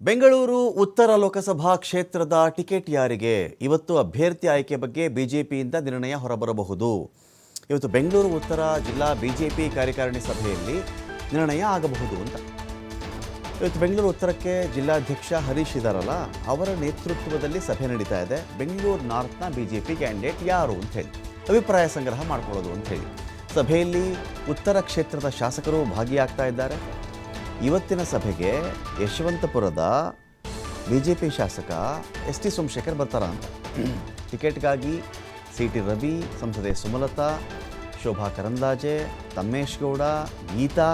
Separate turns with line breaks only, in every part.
ಬೆಂಗಳೂರು ಉತ್ತರ ಲೋಕಸಭಾ ಕ್ಷೇತ್ರದ ಟಿಕೆಟ್ ಯಾರಿಗೆ ಇವತ್ತು ಅಭ್ಯರ್ಥಿ ಆಯ್ಕೆ ಬಗ್ಗೆ ಬಿಜೆಪಿಯಿಂದ ನಿರ್ಣಯ ಹೊರಬರಬಹುದು. ಇವತ್ತು ಬೆಂಗಳೂರು ಉತ್ತರ ಜಿಲ್ಲಾ ಬಿಜೆಪಿ ಕಾರ್ಯಕಾರಿಣಿ ಸಭೆಯಲ್ಲಿ ನಿರ್ಣಯ ಆಗಬಹುದು ಅಂತ. ಇವತ್ತು ಬೆಂಗಳೂರು ಉತ್ತರಕ್ಕೆ ಜಿಲ್ಲಾಧ್ಯಕ್ಷ ಹರೀಶ್ ಇದಾರಲ್ಲ, ಅವರ ನೇತೃತ್ವದಲ್ಲಿ ಸಭೆ ನಡೀತಾ ಇದೆ. ಬೆಂಗಳೂರು ನಾರ್ತ್ನ ಬಿಜೆಪಿ ಕ್ಯಾಂಡಿಡೇಟ್ ಯಾರು ಅಂತ ಹೇಳಿ, ಅಭಿಪ್ರಾಯ ಸಂಗ್ರಹ ಮಾಡ್ಕೊಳ್ಳೋದು ಅಂತ ಹೇಳಿ. ಸಭೆಯಲ್ಲಿ ಉತ್ತರ ಕ್ಷೇತ್ರದ ಶಾಸಕರು ಭಾಗಿಯಾಗ್ತಾ ಇದ್ದಾರೆ. ಇವತ್ತಿನ ಸಭೆಗೆ ಯಶವಂತಪುರದ ಬಿ ಜೆ ಪಿ ಶಾಸಕ ಎಸ್ ಟಿ ಸೋಮಶೇಖರ್ ಬರ್ತಾರ ಅಂತ. ಟಿಕೆಟ್ಗಾಗಿ ಸಿ ಟಿ ರವಿ, ಸಂಸದೆ ಸುಮಲತಾ, ಶೋಭಾ ಕರಂದಾಜೆ ತಮ್ಮೇಶ್ ಗೌಡ, ಗೀತಾ,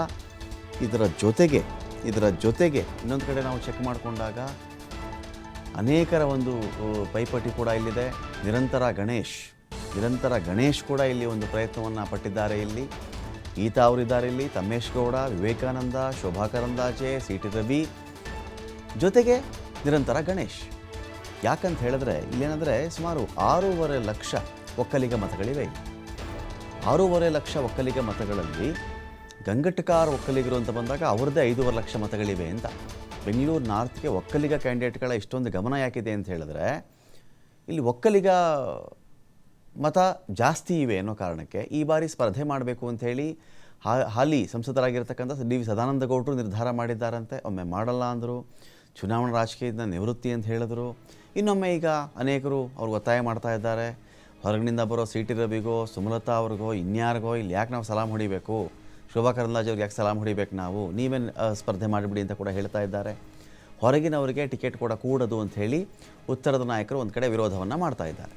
ಇದರ ಜೊತೆಗೆ ಇದರ ಜೊತೆಗೆ ಇನ್ನೊಂದು ಕಡೆ ನಾವು ಚೆಕ್ ಮಾಡಿಕೊಂಡಾಗ ಅನೇಕರ ಒಂದು ಪೈಪೋಟಿ ಕೂಡ ಇಲ್ಲಿದೆ. ನಿರಂತರ ಗಣೇಶ್ ನಿರಂತರ ಗಣೇಶ್ ಕೂಡ ಇಲ್ಲಿ ಒಂದು ಪ್ರಯತ್ನವನ್ನು ಪಟ್ಟಿದ್ದಾರೆ ಇಲ್ಲಿ. ಗೀತಾ ಅವರಿದ್ದಾರೆ ಇಲ್ಲಿ. Thammesh Gowda, Vivekananda Shobha Karandlaje C T Ravi. ಜೊತೆಗೆ ನಿರಂತರ ಗಣೇಶ್. ಯಾಕಂತ ಹೇಳಿದ್ರೆ ಇಲ್ಲೇನಂದರೆ ಸುಮಾರು ಆರೂವರೆ ಲಕ್ಷ ಒಕ್ಕಲಿಗ ಮತಗಳಿವೆ. ಆರೂವರೆ ಲಕ್ಷ ಒಕ್ಕಲಿಗ ಮತಗಳಲ್ಲಿ ಗಂಗಟಕಾರ ಒಕ್ಕಲಿಗರು ಅಂತ ಬಂದಾಗ ಅವ್ರದ್ದೇ ಐದೂವರೆ ಲಕ್ಷ ಮತಗಳಿವೆ ಅಂತ. ಬೆಂಗಳೂರು ನಾರ್ತ್ಗೆ ಒಕ್ಕಲಿಗ ಕ್ಯಾಂಡಿಡೇಟ್ಗಳ ಇಷ್ಟೊಂದು ಗಮನ ಯಾಕಿದೆ ಅಂತ ಹೇಳಿದ್ರೆ, ಇಲ್ಲಿ ಒಕ್ಕಲಿಗ ಮತ ಜಾಸ್ತಿ ಇವೆ ಅನ್ನೋ ಕಾರಣಕ್ಕೆ ಈ ಬಾರಿ ಸ್ಪರ್ಧೆ ಮಾಡಬೇಕು ಅಂತ ಹೇಳಿ ಹಾಲಿ ಸಂಸದರಾಗಿರ್ತಕ್ಕಂಥ ಡಿ ವಿ ಸದಾನಂದ ಗೌಡರು ನಿರ್ಧಾರ ಮಾಡಿದ್ದಾರಂತೆ. ಒಮ್ಮೆ ಮಾಡಲ್ಲ ಅಂದರು. ಚುನಾವಣಾ ರಾಜಕೀಯದಿಂದ ನಿವೃತ್ತಿ ಅಂತ ಹೇಳಿದ್ರು. ಇನ್ನೊಮ್ಮೆ ಈಗ ಅನೇಕರು ಅವ್ರಿಗೆ ಒತ್ತಾಯ ಮಾಡ್ತಾ ಇದ್ದಾರೆ. ಹೊರಗಿನಿಂದ ಬರೋ ಸಿ ಟಿ ರವಿಗೋ, ಸುಮಲತಾ ಅವ್ರಿಗೋ, ಇನ್ಯಾರಿಗೋ, ಇಲ್ಲಿ ಯಾಕೆ ನಾವು ಸಲಾಮ್ ಹೊಡಿಬೇಕು? ಶೋಭಾ ಕರಂದ್ಲಾಜೆ ಅವ್ರಿಗೆ ಯಾಕೆ ಸಲಾಮ್ ಹೊಡಿಬೇಕು ನಾವು? ನೀವೇ ಸ್ಪರ್ಧೆ ಮಾಡಿಬಿಡಿ ಅಂತ ಕೂಡ ಹೇಳ್ತಾ ಇದ್ದಾರೆ. ಹೊರಗಿನವರಿಗೆ ಟಿಕೆಟ್ ಕೂಡ ಕೂಡದು ಅಂತ ಹೇಳಿ ಉತ್ತರದ ನಾಯಕರು ಒಂದು ಕಡೆ ವಿರೋಧವನ್ನು ಮಾಡ್ತಾ ಇದ್ದಾರೆ.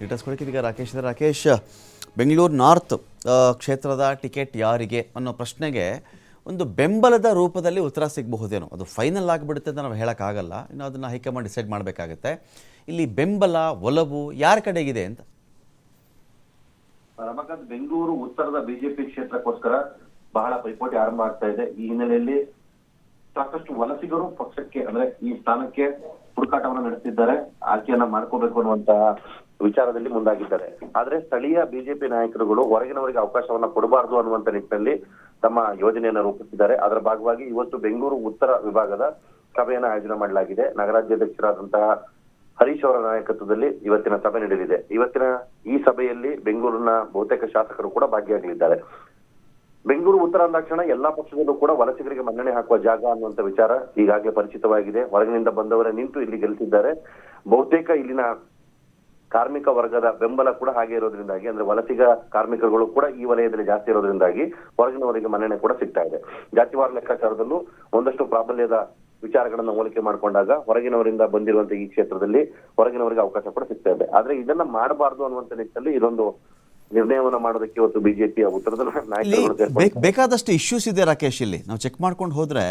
ಡೀಟೇಲ್ಸ್ ಇದೀಗ ರಾಕೇಶ್ ಇದೆ ರಾಕೇಶ್ ಬೆಂಗಳೂರು ನಾರ್ತ್ ಕ್ಷೇತ್ರದ ಟಿಕೆಟ್ ಯಾರಿಗೆ ಅನ್ನೋ ಪ್ರಶ್ನೆಗೆ ಒಂದು ಬೆಂಬಲದ ರೂಪದಲ್ಲಿ ಉತ್ತರ ಸಿಗಬಹುದೇನೋ. ಅದು ಫೈನಲ್ ಆಗಿಬಿಡುತ್ತೆ ಅಂತ ನಾವು ಹೇಳೋಕ್ಕಾಗಲ್ಲ. ಇನ್ನು ಅದನ್ನು ಹೈಕಮಾಂಡ್ ಡಿಸೈಡ್ ಮಾಡಬೇಕಾಗುತ್ತೆ. ಇಲ್ಲಿ ಬೆಂಬಲ, ಒಲವು ಯಾರ ಕಡೆಗಿದೆ ಅಂತ?
ರಮಾಕಾಂತ್ ಬೆಂಗಳೂರು ಉತ್ತರದ ಬಿಜೆಪಿ ಕ್ಷೇತ್ರಕ್ಕೋಸ್ಕರ ಬಹಳ ಪೈಪೋಟಿ ಆರಂಭ ಆಗ್ತಾ ಇದೆ. ಈ ಹಿನ್ನೆಲೆಯಲ್ಲಿ ಸಾಕಷ್ಟು ವಲಸಿಗರು ಪಕ್ಷಕ್ಕೆ, ಅಂದ್ರೆ ಈ ಸ್ಥಾನಕ್ಕೆ ಹುಡುಕಾಟವನ್ನ ನಡೆಸಿದ್ದಾರೆ ಆಯ್ಕೆಯನ್ನ ಮಾಡ್ಕೋಬೇಕು ಅನ್ನುವಂತಹ ವಿಚಾರದಲ್ಲಿ ಮುಂದಾಗಿದ್ದಾರೆ. ಆದ್ರೆ ಸ್ಥಳೀಯ ಬಿಜೆಪಿ ನಾಯಕರುಗಳು ಹೊರಗಿನವರಿಗೆ ಅವಕಾಶವನ್ನ ಕೊಡಬಾರದು ಅನ್ನುವಂತ ನಿಟ್ಟಿನಲ್ಲಿ ತಮ್ಮ ಯೋಜನೆಯನ್ನು ರೂಪಿಸಿದ್ದಾರೆ. ಅದರ ಭಾಗವಾಗಿ ಇವತ್ತು ಬೆಂಗಳೂರು ಉತ್ತರ ವಿಭಾಗದ ಸಭೆಯನ್ನ ಆಯೋಜನೆ ಮಾಡಲಾಗಿದೆ. ನಗರಾಧ್ಯಕ್ಷರಾದಂತಹ ಹರೀಶ್ ಅವರ ನಾಯಕತ್ವದಲ್ಲಿ ಇವತ್ತಿನ ಸಭೆ ನಡೆಯಲಿದೆ. ಇವತ್ತಿನ ಈ ಸಭೆಯಲ್ಲಿ ಬೆಂಗಳೂರಿನ ಬಹುತೇಕ ಶಾಸಕರು ಕೂಡ ಭಾಗಿಯಾಗಲಿದ್ದಾರೆ. ಬೆಂಗಳೂರು ಉತ್ತರ ಅಂದಾಕ್ಷಣ ಎಲ್ಲಾ ಪಕ್ಷದಲ್ಲೂ ಕೂಡ ವಲಸಿಗರಿಗೆ ಮನ್ನಣೆ ಹಾಕುವ ಜಾಗ ಅನ್ನುವಂತ ವಿಚಾರ ಈಗಾಗಲೇ ಪರಿಚಿತವಾಗಿದೆ. ಹೊರಗಿನಿಂದ ಬಂದವರೇ ನಿಂತು ಇಲ್ಲಿ ಗೆಲ್ಲಿಸಿದ್ದಾರೆ ಬಹುತೇಕ ಇಲ್ಲಿನ ಕಾರ್ಮಿಕ ವರ್ಗದ ಬೆಂಬಲ ಕೂಡ ಹಾಗೆ ಇರೋದ್ರಿಂದಾಗಿ ಅಂದ್ರೆ ವಲಸಿಗ ಕಾರ್ಮಿಕರುಗಳು ಕೂಡ ಈ ವಲಯದಲ್ಲಿ ಜಾಸ್ತಿ ಇರೋದ್ರಿಂದಾಗಿ ಹೊರಗಿನವರಿಗೆ ಮನ್ನಣೆ ಕೂಡ ಸಿಗ್ತಾ ಇದೆ. ಜಾತಿವಾರ ಲೆಕ್ಕಾಚಾರದಲ್ಲೂ ಒಂದಷ್ಟು ಪ್ರಾಬಲ್ಯದ ವಿಚಾರಗಳನ್ನು ಹೋಲಿಕೆ ಮಾಡಿಕೊಂಡಾಗ ಹೊರಗಿನವರಿಂದ ಬಂದಿರುವಂತ ಈ ಕ್ಷೇತ್ರದಲ್ಲಿ ಹೊರಗಿನವರಿಗೆ ಅವಕಾಶ ಕೂಡ ಸಿಗ್ತಾ ಇದೆ. ಆದ್ರೆ ಇದನ್ನ ಮಾಡಬಾರದು ಅನ್ನುವಂತ ನಿಟ್ಟಿನಲ್ಲಿ ಇದೊಂದು ನಿರ್ಣಯವನ್ನ ಮಾಡೋದಕ್ಕೆ ಇವತ್ತು ಬಿಜೆಪಿಯ ಉತ್ತರದ.
ಬೇಕಾದಷ್ಟು ಇಶ್ಯೂಸ್ ಇದೆ ರಾಕೇಶ್ ಇಲ್ಲಿ. ನಾವು ಚೆಕ್ ಮಾಡ್ಕೊಂಡು ಹೋದ್ರೆ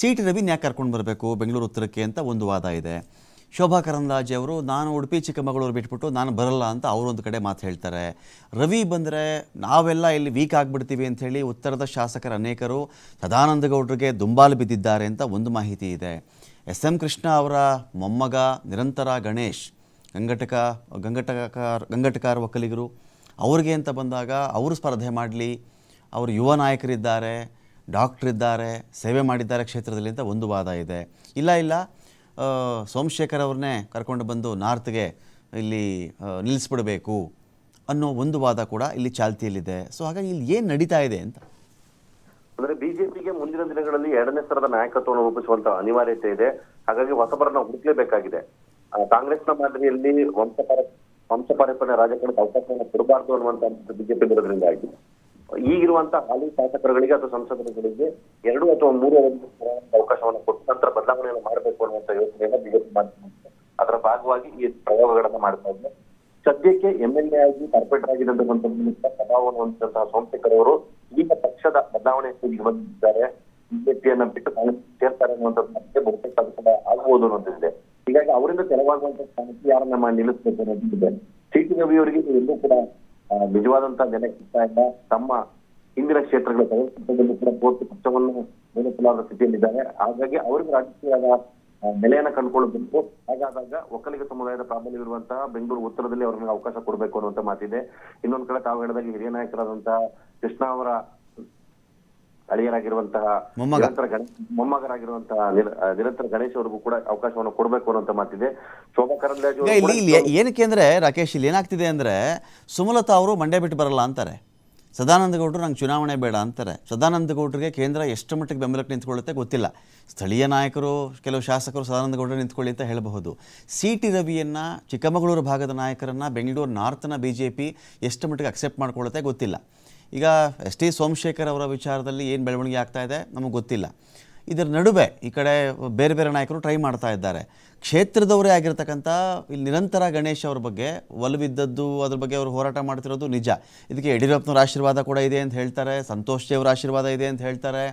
ಸಿ ಟಿ ರವಿನ ಯಾಕೆ ಕರ್ಕೊಂಡು ಬರಬೇಕು ಬೆಂಗಳೂರು ಉತ್ತರಕ್ಕೆ ಅಂತ ಒಂದು ವಾದ ಇದೆ. ಶೋಭಾ ಕರಂದ್ಲಾಜೆ ಅವರು, ನಾನು ಉಡುಪಿ, ಚಿಕ್ಕಮಗಳೂರು ಬಿಟ್ಬಿಟ್ಟು ನಾನು ಬರಲ್ಲ ಅಂತ ಅವರೊಂದು ಕಡೆ ಮಾತು ಹೇಳ್ತಾರೆ. ರವಿ ಬಂದರೆ ನಾವೆಲ್ಲ ಇಲ್ಲಿ ವೀಕ್ ಆಗಿಬಿಡ್ತೀವಿ ಅಂತ ಹೇಳಿ ಉತ್ತರದ ಶಾಸಕರ ಅನೇಕರು ಸದಾನಂದ ಗೌಡರಿಗೆ ದುಂಬಾಲು ಬಿದ್ದಿದ್ದಾರೆ ಅಂತ ಒಂದು ಮಾಹಿತಿ ಇದೆ. ಎಸ್ ಎಂ ಕೃಷ್ಣ ಅವರ ಮೊಮ್ಮಗ ನಿರಂತರ ಗಣೇಶ್, ಗಂಗಟಕ ಗಂಗಟಕಾರ ಗಂಗಟಕಾರ ಒಕ್ಕಲಿಗರು, ಅವ್ರಿಗೆ ಅಂತ ಬಂದಾಗ ಅವರು ಸ್ಪರ್ಧೆ ಮಾಡಲಿ, ಅವರು ಯುವ ನಾಯಕರಿದ್ದಾರೆ ಡಾಕ್ಟ್ರ್ ಇದ್ದಾರೆ ಸೇವೆ ಮಾಡಿದ್ದಾರೆ ಕ್ಷೇತ್ರದಲ್ಲಿ ಅಂತ ಒಂದು ವಾದ ಇದೆ. ಇಲ್ಲ ಇಲ್ಲ ಸೋಮಶೇಖರ್ ಅವ್ರನ್ನೇ ಕರ್ಕೊಂಡು ಬಂದು ನಾರ್ತ್ಗೆ ಇಲ್ಲಿ ನಿಲ್ಲಿಸ್ಬಿಡಬೇಕು ಅನ್ನೋ ಒಂದು ವಾದ ಕೂಡ ಇಲ್ಲಿ ಚಾಲ್ತಿಯಲ್ಲಿದೆ. ಸೊ, ಹಾಗಾಗಿ ಇಲ್ಲಿ ಏನು ನಡೀತಾ ಇದೆ ಅಂತ?
ಅಂದ್ರೆ ಬಿಜೆಪಿಗೆ ಮುಂದಿನ ದಿನಗಳಲ್ಲಿ ಎರಡನೇ ಸ್ಥರದ ನಾಯಕತ್ವವನ್ನು ರೂಪಿಸುವಂತ ಅನಿವಾರ್ಯತೆ ಇದೆ. ಹಾಗಾಗಿ ಹೊಸಬರನ್ನ ಹುಡುಕಲೇಬೇಕಾಗಿದೆ. ಕಾಂಗ್ರೆಸ್ನ ಮಾದರಿಯಲ್ಲಿ ವಂಶಪಾರ ವಂಶಪಾರಂಪರ್ಯ ರಾಜಕಾರಣಕ್ಕೆ ಅವಕಾಶವನ್ನು ಕೊಡಬಾರದು ಅನ್ನುವಂತ ಬಿಜೆಪಿ ಇರೋದ್ರಿಂದಾಗಿ ಈಗಿರುವಂತಹ ಹಾಲಿ ಶಾಸಕರುಗಳಿಗೆ ಅಥವಾ ಸಂಸದರುಗಳಿಗೆ ಎರಡು ಅಥವಾ ಮೂರು ಅವಕಾಶವನ್ನು ಕೊಟ್ಟು ನಂತರ ಬದಲಾವಣೆಯನ್ನು ಮಾಡಬೇಕು ಅನ್ನುವಂತ ಯೋಚನೆಯನ್ನ ಬಿಜೆಪಿ ಮಾಡ್ತೀನಿ ಅದರ ಭಾಗವಾಗಿ ಈ ಪ್ರಯೋಗಗಳನ್ನ ಮಾಡ್ತಾ ಇದ್ದೇನೆ. ಸದ್ಯಕ್ಕೆ ಎಂ ಎಲ್ ಎ ಆಗಿ ಕಾರ್ಪೊರೇಟರ್ ಆಗಿದ್ದಂತ ಪ್ರಭಾವವನ್ನು ಹೊಂದಿದಂತಹ ಸೋಮಶೇಖರ್ ಅವರು ಈಗ ಪಕ್ಷದ ಬದಲಾವಣೆ ಬಂದಿದ್ದಾರೆ. ಬಿಜೆಪಿಯನ್ನ ಬಿಟ್ಟು ಕಾಂಗ್ರೆಸ್ ಸೇರ್ತಾರೆ ಅನ್ನುವಂಥದ್ದು ಬಹುತೇಕ ಅದು ಆಗಬಹುದು ಅನ್ನೋದಿದೆ ಹೀಗಾಗಿ ಅವರಿಂದ ತೆರವಾಗುವಂತಹ ಸ್ಥಾನಕ್ಕೆ ಯಾರನ್ನ ನಿಲ್ಲಿಸಬೇಕು ಅನ್ನೋದಿದೆ ಸಿ ಟಿ ರವಿ ಅವರಿಗೆ ಎಲ್ಲೂ ಕೂಡ ನಿಜವಾದಂತಹ ನಿಜವಾದಂತ ಜನ ಸಿಗ್ತಾ ಇಲ್ಲ ತಮ್ಮ ಹಿಂದಿನ ಕ್ಷೇತ್ರಗಳ ಕೂಡ ಪಕ್ಷವನ್ನು ನಿಲ್ಲಿಸಲಾದ ಸ್ಥಿತಿಯಲ್ಲಿದ್ದಾರೆ ಹಾಗಾಗಿ ಅವರಿಗೆ ರಾಜಕೀಯದ ನೆಲೆಯನ್ನ ಕಂಡುಕೊಳ್ಳಬೇಕು. ಹಾಗಾದಾಗ ಒಕ್ಕಲಿಗ ಸಮುದಾಯದ ಪ್ರಾಬಲ್ಯವಿರುವಂತಹ ಬೆಂಗಳೂರು ಉತ್ತರದಲ್ಲಿ ಅವ್ರಿಗೆ ಅವಕಾಶ ಕೊಡಬೇಕು ಅನ್ನುವಂತ ಮಾತಿದೆ. ಇನ್ನೊಂದ್ ಕಡೆ ತಾವು ಹೇಳಿದಾಗ ಹಿರಿಯ ನಾಯಕರಾದಂತಹ ಕೃಷ್ಣ ಅವರ ಅಳಿಯರಾಗಿರುವಂತಹ. ನಿರಂತರ ಗಣೇಶ್ ಮೊಮ್ಮಗರಾಗಿರುವಂತಹ ನಿರ- ನಿರಂತರ ಗಣೇಶ್ ಅವ್ರಿಗೂ ಕೂಡ ಅವಕಾಶವನ್ನು ಕೊಡಬೇಕು ಅನ್ನುವಂತ ಮಾತಿದೆ. ಶೋಭಾ ಕರಂದ್ಲಾಜೆ
ಏನಕ್ಕೆ ಅಂದ್ರೆ ರಾಕೇಶ್ ಇಲ್ಲಿ ಏನಾಗ್ತಿದೆ ಅಂದ್ರೆ ಸುಮಲತಾ ಅವರು ಮಂಡ್ಯ ಬಿಟ್ಟು ಬರಲ್ಲ ಅಂತಾರೆ. ಸದಾನಂದ ಗೌಡರು ನಂಗೆ ಚುನಾವಣೆ ಬೇಡ ಅಂತಾರೆ. ಸದಾನಂದ ಗೌಡರಿಗೆ ಕೇಂದ್ರ ಎಷ್ಟು ಮಟ್ಟಿಗೆ ಬೆಂಬಲಕ್ಕೆ ನಿಂತ್ಕೊಳ್ಳುತ್ತೆ ಗೊತ್ತಿಲ್ಲ. ಸ್ಥಳೀಯ ನಾಯಕರು, ಕೆಲವು ಶಾಸಕರು ಸದಾನಂದ ಗೌಡರು ನಿಂತ್ಕೊಳ್ಳಿ ಅಂತ ಹೇಳಬಹುದು. ಸಿ ಟಿ ರವಿಯನ್ನು, ಚಿಕ್ಕಮಗಳೂರು ಭಾಗದ ನಾಯಕರನ್ನು, ಬೆಂಗಳೂರು ನಾರ್ತನ ಬಿ ಜೆ ಪಿ ಎಷ್ಟು ಮಟ್ಟಿಗೆ ಅಕ್ಸೆಪ್ಟ್ ಮಾಡ್ಕೊಳ್ಳುತ್ತೆ ಗೊತ್ತಿಲ್ಲ. ಈಗ ಎಸ್ ಟಿ ಸೋಮಶೇಖರ್ ಅವರ ವಿಚಾರದಲ್ಲಿ ಏನು ಬೆಳವಣಿಗೆ ಆಗ್ತಾ ಇದೆ ನಮಗೆ ಗೊತ್ತಿಲ್ಲ. ಇದರ ನಡುವೆ ಈ ಕಡೆ ಬೇರೆ ಬೇರೆ ನಾಯಕರು ಟ್ರೈ ಮಾಡ್ತಾ ಇದ್ದಾರೆ. ಕ್ಷೇತ್ರದವರೇ ಆಗಿರ್ತಕ್ಕಂಥ ಇಲ್ಲಿ ನಿರಂತರ ಗಣೇಶ್ ಅವ್ರ ಬಗ್ಗೆ ಒಲವಿದ್ದದ್ದು, ಅದ್ರ ಬಗ್ಗೆ ಅವರು ಹೋರಾಟ ಮಾಡ್ತಿರೋದು ನಿಜ. ಇದಕ್ಕೆ ಯಡಿಯೂರಪ್ಪನವ್ರ ಆಶೀರ್ವಾದ ಕೂಡ ಇದೆ ಅಂತ ಹೇಳ್ತಾರೆ, ಸಂತೋಷ್ ದೇವರ ಆಶೀರ್ವಾದ ಇದೆ ಅಂತ ಹೇಳ್ತಾರೆ.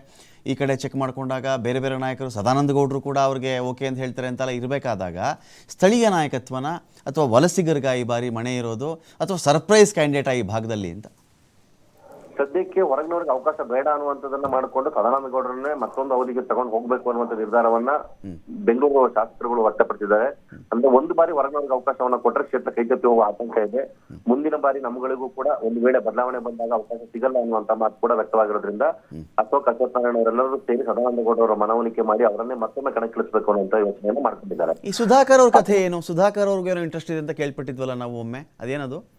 ಈ ಕಡೆ ಚೆಕ್ ಮಾಡಿಕೊಂಡಾಗ ಬೇರೆ ಬೇರೆ ನಾಯಕರು ಸದಾನಂದ ಗೌಡರು ಕೂಡ ಅವ್ರಿಗೆ ಓಕೆ ಅಂತ ಹೇಳ್ತಾರೆ ಅಂತೆಲ್ಲ ಇರಬೇಕಾದಾಗ ಸ್ಥಳೀಯ ನಾಯಕತ್ವನ ಅಥವಾ ವಲಸಿಗರಿಗ ಈ ಬಾರಿ ಮಣೆ ಇರೋದು ಅಥವಾ ಸರ್ಪ್ರೈಸ್ ಕ್ಯಾಂಡಿಡೇಟ್ ಈ ಭಾಗದಲ್ಲಿ ಅಂತ?
ಸದ್ಯಕ್ಕೆ ಹೊರಗಿನವ್ರಿಗೆ ಅವಕಾಶ ಬೇಡ ಅನ್ನುವಂಥದ್ದನ್ನ ಮಾಡಿಕೊಂಡು ಸದಾನಂದಗೌಡರನ್ನೇ ಮತ್ತೊಂದು ಅವಧಿಗೆ ತಗೊಂಡು ಹೋಗ್ಬೇಕು ಅನ್ನುವಂಥ ನಿರ್ಧಾರವನ್ನ ಬೆಂಗಳೂರು ಶಾಸಕರುಗಳು ವ್ಯಕ್ತಪಡಿಸಿದ್ದಾರೆ. ಅಂದ್ರೆ ಒಂದು ಬಾರಿ ಹೊರಗಿನವ್ರಿಗೆ ಅವಕಾಶವನ್ನ ಕೊಟ್ಟರೆ ಕ್ಷೇತ್ರ ಕೈಗೆತ್ತಿ ಹೋಗುವ ಆತಂಕ ಇದೆ. ಮುಂದಿನ ಬಾರಿ ನಮ್ಗಳಿಗೂ ಕೂಡ ಒಂದು ವೇಳೆ ಬದಲಾವಣೆ ಬಂದಾಗ ಅವಕಾಶ ಸಿಗಲ್ಲ ಅನ್ನುವಂತ ಮಾತು ಕೂಡ ವ್ಯಕ್ತವಾಗಿರೋದ್ರಿಂದ ಅಶೋಕ್ ಅಶ್ವತ್ಥನಾರಾಯಣ ಅವರೆಲ್ಲರೂ ಸೇರಿ ಸದಾನಂದಗೌಡ ಅವರ ಮನವೊಲಿಕೆ ಮಾಡಿ ಅವರನ್ನೇ ಮತ್ತೊಮ್ಮೆ ಕಣಕ್ಕಿಳಿಸಬೇಕು ಅನ್ನುವಂತ ಯೋಚನೆಯನ್ನು ಮಾಡ್ಕೊಂಡಿದ್ದಾರೆ.
ಈ ಸುಧಾಕರ್ ಅವ್ರ ಕಥೆ ಏನು? ಸುಧಾಕರ್ ಅವ್ರಿಗೆ ಏನೋ ಇಂಟ್ರೆಸ್ಟ್ ಇದೆ ಅಂತ ಕೇಳ್ಪಟ್ಟಿದ್ವಲ್ಲ ನಾವು ಒಮ್ಮೆ. ಅದೇನದು?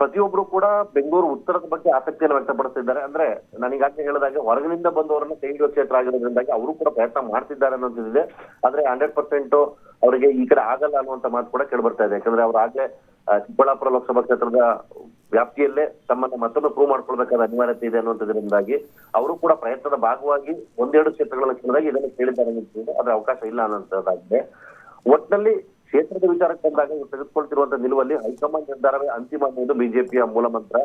ಪ್ರತಿಯೊಬ್ರು ಕೂಡ ಬೆಂಗಳೂರು ಉತ್ತರದ ಬಗ್ಗೆ ಆಸಕ್ತಿಯನ್ನು ವ್ಯಕ್ತಪಡಿಸಿದ್ದಾರೆ ಅಂದ್ರೆ ನನಗಾಗಲೇ ಹೇಳಿದಾಗ ಹೊರಗಿನಿಂದ ಬಂದವರನ್ನ ಹಿಡಿಯೋ ಕ್ಷೇತ್ರ ಆಗಿರೋದ್ರಿಂದಾಗಿ ಅವರು ಕೂಡ ಪ್ರಯತ್ನ ಮಾಡ್ತಿದ್ದಾರೆ ಅನ್ನೋದಿದೆ ಆದ್ರೆ ಹಂಡ್ರೆಡ್ ಪರ್ಸೆಂಟ್ ಅವರಿಗೆ ಈ ಕಡೆ ಆಗಲ್ಲ ಅನ್ನುವಂತ ಮಾತು ಕೂಡ ಕೇಳಿ ಬರ್ತಾ ಇದೆ. ಯಾಕಂದ್ರೆ ಅವ್ರು ಆಗ್ಲೇ ಚಿಕ್ಕಬಳ್ಳಾಪುರ ಲೋಕಸಭಾ ಕ್ಷೇತ್ರದ ವ್ಯಾಪ್ತಿಯಲ್ಲೇ ತಮ್ಮನ್ನ ಮತ್ತೊಮ್ಮೆ ಪ್ರೂವ್ ಮಾಡ್ಕೊಳ್ಬೇಕಾದ ಅನಿವಾರ್ಯತೆ ಇದೆ ಅನ್ನುವಂಥದ್ರಿಂದಾಗಿ ಅವರು ಕೂಡ ಪ್ರಯತ್ನದ ಭಾಗವಾಗಿ ಒಂದೆರಡು ಕ್ಷೇತ್ರಗಳ ಕೇಳಿದಾಗ ಇದನ್ನು ಕೇಳಿದ್ದಾರೆ ಅನ್ನೋದು ಅದ್ರ ಅವಕಾಶ ಇಲ್ಲ ಅನ್ನೋಂಥದ್ದಾಗಿದೆ ಒಟ್ಟಿನಲ್ಲಿ ಕ್ಷೇತ್ರದ ವಿಚಾರಕ್ಕೆ ಬಂದಾಗ ಇವರು ತೆಗೆದುಕೊಳ್ತಿರುವಂತ ನಿಲುವಲ್ಲಿ ಹೈಕಮಾಂಡ್ ನಿರ್ಧಾರವೇ ಅಂತಿಮ ಅನ್ನೋದು ಬಿಜೆಪಿಯ ಮೂಲ ಮಂತ್ರ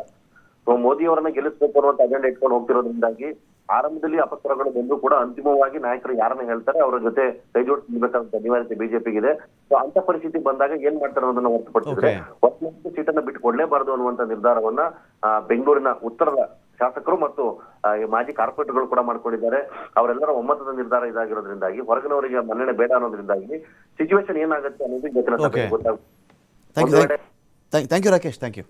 ಸೊ ಮೋದಿ ಅವರನ್ನ ಗೆಲ್ಲಿಸಬೇಕು ಅನ್ನುವಂತ ಅಜೆಂಡಾ ಇಟ್ಕೊಂಡು ಹೋಗ್ತಿರೋದ್ರಿಂದಾಗಿ ಆರಂಭದಲ್ಲಿ ಅಪಸ್ವರಗಳು ಬಂದ್ರು ಕೂಡ ಅಂತಿಮವಾಗಿ ನಾಯಕರು ಯಾರನ್ನ ಹೇಳ್ತಾರೆ ಅವರ ಜೊತೆ ಕೈಜೋಡಿಸಿ ನಿಲ್ಬೇಕಾದಂತ ಅನಿವಾರ್ಯತೆ ಬಿಜೆಪಿಗೆ ಇದೆ ಸೊ ಅಂತ ಪರಿಸ್ಥಿತಿ ಬಂದಾಗ ಏನ್ ಮಾಡ್ತಾರೆ ಅನ್ನೋದನ್ನ ಹೊರತುಪಡಿಸಿದ್ರೆ
Okay.
ಬಿಟ್ಟು ಸೀಟನ್ನ ಬಿಟ್ಟುಕೊಡ್ಲೇಬಾರದು ಅನ್ನುವಂತ ನಿರ್ಧಾರವನ್ನ ಆ, ಬೆಂಗಳೂರಿನ ಉತ್ತರದ ಶಾಸಕರು ಮತ್ತು ಮಾಜಿ ಕಾರ್ಪೊರೇಟರ್ಗಳು ಕೂಡ ಮಾಡ್ಕೊಂಡಿದ್ದಾರೆ. ಅವರೆಲ್ಲರ ಒಮ್ಮತದ ನಿರ್ಧಾರ ಇದಾಗಿರೋದ್ರಿಂದಾಗಿ ಹೊರಗಿನವರಿಗೆ ಮನ್ನಣೆ ಬೇಡ ಅನ್ನೋದ್ರಿಂದಾಗಿ ಸಿಚುವೇಶನ್ ಏನಾಗುತ್ತೆ ಅನ್ನೋದು ಗೊತ್ತಿಲ್ಲ. ಗೊತ್ತಾಗುತ್ತೆ.
Thank you Rakesh thank you